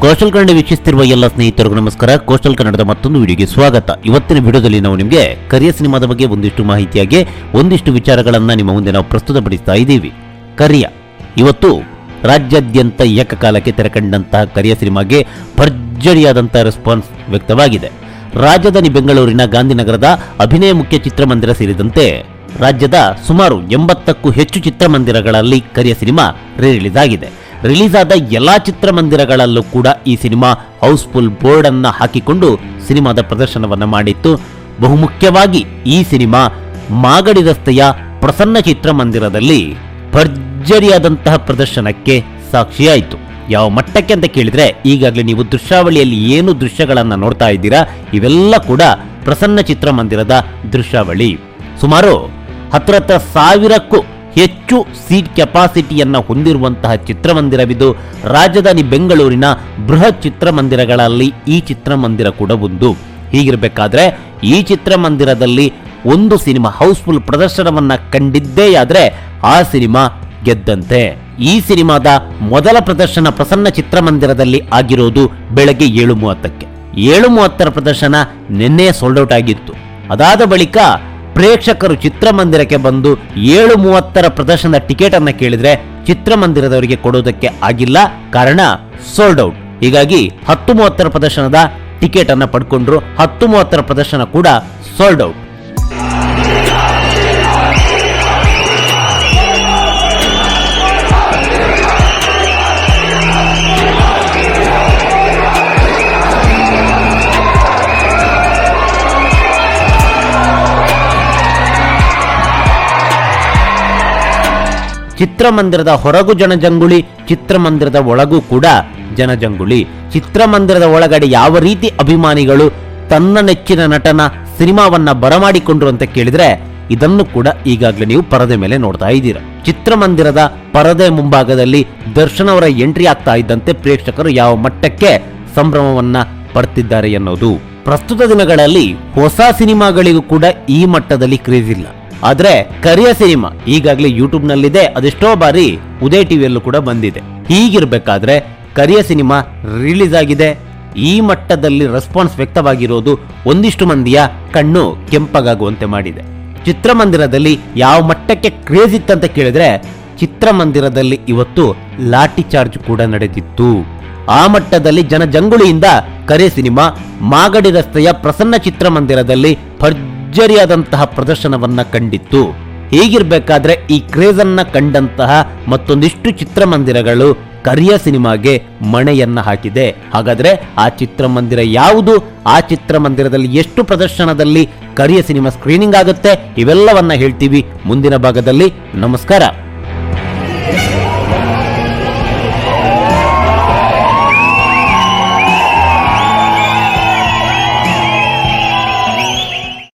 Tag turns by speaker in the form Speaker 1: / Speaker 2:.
Speaker 1: Coastal Kannada ವೀಕ್ಷಿಸುತ್ತಿರುವ ಎಲ್ಲ ಸ್ನೇಹಿತರು ನಮಸ್ಕಾರ. ಕೋಸ್ಟಲ್ ಕನ್ನಡದ ಮತ್ತೊಂದು ವಿಡಿಯೋಗೆ ಸ್ವಾಗತ. ಇವತ್ತಿನ ವಿಡಿಯೋದಲ್ಲಿ ನಾವು ನಿಮಗೆ ಕರಿಯ ಸಿನಿಮಾದ ಬಗ್ಗೆ ಒಂದಿಷ್ಟು ಮಾಹಿತಿಯಾಗಿ, ಒಂದಿಷ್ಟು ವಿಚಾರಗಳನ್ನು ನಿಮ್ಮ ಮುಂದೆ ನಾವು ಪ್ರಸ್ತುತಪಡಿಸ್ತಾ ಇದ್ದೀವಿ. ಕರಿಯ. ಇವತ್ತು ರಾಜ್ಯಾದ್ಯಂತ ಏಕಕಾಲಕ್ಕೆ ತೆರೆಕಂಡಂತಹ ಕರಿಯ ಸಿನಿಮಾಗೆ ಭರ್ಜರಿಯಾದಂತಹ ರೆಸ್ಪಾನ್ಸ್ ವ್ಯಕ್ತವಾಗಿದೆ. ರಾಜಧಾನಿ ಬೆಂಗಳೂರಿನ ಗಾಂಧಿನಗರದ ಅಭಿನಯ ಮುಖ್ಯ ಚಿತ್ರಮಂದಿರ ಸೇರಿದಂತೆ ರಾಜ್ಯದ ಸುಮಾರು ಎಂಬತ್ತಕ್ಕೂ ಹೆಚ್ಚು ಚಿತ್ರಮಂದಿರಗಳಲ್ಲಿ ಕರಿಯ ಸಿನಿಮಾ ರಿಲೀಸ್ ಆಗಿದೆ. ರಿಲೀಸ್ ಆದ ಎಲ್ಲಾ ಚಿತ್ರಮಂದಿರಗಳಲ್ಲೂ ಕೂಡ ಈ ಸಿನಿಮಾ ಹೌಸ್ಫುಲ್ ಬೋರ್ಡ್ ಅನ್ನ ಹಾಕಿಕೊಂಡು ಸಿನಿಮಾದ ಪ್ರದರ್ಶನವನ್ನ ಮಾಡಿತ್ತು. ಬಹುಮುಖ್ಯವಾಗಿ ಈ ಸಿನಿಮಾ ಮಾಗಡಿ ರಸ್ತೆಯ ಪ್ರಸನ್ನ ಚಿತ್ರಮಂದಿರದಲ್ಲಿ ಭರ್ಜರಿಯಾದಂತಹ ಪ್ರದರ್ಶನಕ್ಕೆ ಸಾಕ್ಷಿಯಾಯಿತು. ಯಾವ ಮಟ್ಟಕ್ಕೆ ಅಂತ ಕೇಳಿದ್ರೆ ಈಗಾಗಲೇ ನೀವು ದೃಶ್ಯಾವಳಿಯಲ್ಲಿ ಏನು ದೃಶ್ಯಗಳನ್ನ ನೋಡ್ತಾ ಇದ್ದೀರಾ, ಇವೆಲ್ಲ ಕೂಡ ಪ್ರಸನ್ನ ಚಿತ್ರಮಂದಿರದ ದೃಶ್ಯಾವಳಿ. ಸುಮಾರು ಹತ್ರ ಹತ್ರ ಸಾವಿರಕ್ಕೂ ಹೆಚ್ಚು ಸೀಟ್ ಕೆಪಾಸಿಟಿಯನ್ನು ಹೊಂದಿರುವಂತಹ ಚಿತ್ರಮಂದಿರವಿದು. ರಾಜಧಾನಿ ಬೆಂಗಳೂರಿನ ಬೃಹತ್ ಚಿತ್ರಮಂದಿರಗಳಲ್ಲಿ ಈ ಚಿತ್ರಮಂದಿರ ಕೂಡ ಒಂದು. ಹೀಗಿರಬೇಕಾದ್ರೆ, ಈ ಚಿತ್ರಮಂದಿರದಲ್ಲಿ ಒಂದು ಸಿನಿಮಾ ಹೌಸ್ಫುಲ್ ಪ್ರದರ್ಶನವನ್ನ ಆದರೆ ಆ ಸಿನಿಮಾ ಗೆದ್ದಂತೆ. ಈ ಸಿನಿಮಾದ ಮೊದಲ ಪ್ರದರ್ಶನ ಪ್ರಸನ್ನ ಚಿತ್ರಮಂದಿರದಲ್ಲಿ ಆಗಿರೋದು ಬೆಳಗ್ಗೆ ಏಳು ಮೂವತ್ತಕ್ಕೆ. ಏಳು ಮೂವತ್ತರ ಪ್ರದರ್ಶನ ನಿನ್ನೆ ಸೋಲ್ಡ್ ಔಟ್ ಆಗಿತ್ತು. ಅದಾದ ಬಳಿಕ ಪ್ರೇಕ್ಷಕರು ಚಿತ್ರಮಂದಿರಕ್ಕೆ ಬಂದು ಏಳು ಮೂವತ್ತರ ಪ್ರದರ್ಶನದ ಟಿಕೆಟ್ ಅನ್ನ ಕೇಳಿದ್ರೆ ಚಿತ್ರಮಂದಿರದವರಿಗೆ ಕೊಡೋದಕ್ಕೆ ಆಗಿಲ್ಲ, ಕಾರಣ ಸೋಲ್ಡ್ ಔಟ್ ಹೀಗಾಗಿ ಹತ್ತು ಮೂವತ್ತರ ಪ್ರದರ್ಶನದ ಟಿಕೆಟ್ ಅನ್ನ ಪಡ್ಕೊಂಡ್ರು, ಹತ್ತು ಮೂವತ್ತರ ಪ್ರದರ್ಶನ ಕೂಡ ಸೋಲ್ಡ್ ಔಟ್ ಚಿತ್ರಮಂದಿರದ ಹೊರಗು ಜನಜಂಗುಳಿ, ಚಿತ್ರಮಂದಿರದ ಒಳಗೂ ಕೂಡ ಜನಜಂಗುಳಿ. ಚಿತ್ರಮಂದಿರದ ಒಳಗಡೆ ಯಾವ ರೀತಿ ಅಭಿಮಾನಿಗಳು ತನ್ನ ನೆಚ್ಚಿನ ನಟನ ಸಿನಿಮಾವನ್ನ ಬರಮಾಡಿಕೊಂಡ್ರು ಅಂತ ಕೇಳಿದ್ರೆ ಇದನ್ನು ಕೂಡ ಈಗಾಗಲೇ ನೀವು ಪರದೆ ಮೇಲೆ ನೋಡ್ತಾ ಇದ್ದೀರಾ. ಚಿತ್ರಮಂದಿರದ ಪರದೆ ಮುಂಭಾಗದಲ್ಲಿ ದರ್ಶನ್ ಅವರ ಎಂಟ್ರಿ ಆಗ್ತಾ ಇದ್ದಂತೆ ಪ್ರೇಕ್ಷಕರು ಯಾವ ಮಟ್ಟಕ್ಕೆ ಸಂಭ್ರಮವನ್ನ ಪಡ್ತಿದ್ದಾರೆ ಅನ್ನೋದು ಪ್ರಸ್ತುತ ದಿನಗಳಲ್ಲಿ ಹೊಸ ಸಿನಿಮಾಗಳಿಗೂ ಕೂಡ ಈ ಮಟ್ಟದಲ್ಲಿ ಕ್ರೇಜ್ ಇಲ್ಲ. ಆದ್ರೆ ಕರಿಯ ಸಿನಿಮಾ ಈಗಾಗಲೇ ಯೂಟ್ಯೂಬ್ ನಲ್ಲಿದೆ ಅದೆಷ್ಟೋ ಬಾರಿ ಉದಯ ಟಿವಿಯಲ್ಲೂ ಕೂಡ ಬಂದಿದೆ. ಹೀಗಿರ್ಬೇಕಾದ್ರೆ ಕರಿಯ ಸಿನಿಮಾ ರಿಲೀಸ್ ಆಗಿದೆ. ಈ ಮಟ್ಟದಲ್ಲಿ ರೆಸ್ಪಾನ್ಸ್ ವ್ಯಕ್ತವಾಗಿರೋದು ಒಂದಿಷ್ಟು ಮಂದಿಯ ಕಣ್ಣು ಕೆಂಪಗಾಗುವಂತೆ ಮಾಡಿದೆ. ಚಿತ್ರಮಂದಿರದಲ್ಲಿ ಯಾವ ಮಟ್ಟಕ್ಕೆ ಕ್ರೇಜ್ ಇತ್ತಂತ ಕೇಳಿದ್ರೆ ಚಿತ್ರಮಂದಿರದಲ್ಲಿ ಇವತ್ತು ಲಾಠಿ ಚಾರ್ಜ್ ಕೂಡ ನಡೆದಿತ್ತು. ಆ ಮಟ್ಟದಲ್ಲಿ ಜನಜಂಗುಳಿಯಿಂದ ಕರೆ ಸಿನಿಮಾ ಮಾಗಡಿ ರಸ್ತೆಯ ಪ್ರಸನ್ನ ಚಿತ್ರಮಂದಿರದಲ್ಲಿ ಭರ್ಜರಿಯಾದಂತಹ ಪ್ರದರ್ಶನವನ್ನ ಕಂಡಿತ್ತು. ಹೀಗಿರ್ಬೇಕಾದ್ರೆ ಈ ಕ್ರೇಜ್ ಅನ್ನ ಕಂಡಂತಹ ಮತ್ತೊಂದಿಷ್ಟು ಚಿತ್ರಮಂದಿರಗಳು ಕರಿಯ ಸಿನಿಮಾಗೆ ಮಣೆಯನ್ನ ಹಾಕಿದೆ. ಹಾಗಾದ್ರೆ ಆ ಚಿತ್ರಮಂದಿರ ಯಾವುದು? ಆ ಚಿತ್ರಮಂದಿರದಲ್ಲಿ ಎಷ್ಟು ಪ್ರದರ್ಶನದಲ್ಲಿ ಕರಿಯ ಸಿನಿಮಾ ಸ್ಕ್ರೀನಿಂಗ್ ಆಗುತ್ತೆ? ಇವೆಲ್ಲವನ್ನ ಹೇಳ್ತೀವಿ ಮುಂದಿನ ಭಾಗದಲ್ಲಿ. ನಮಸ್ಕಾರ.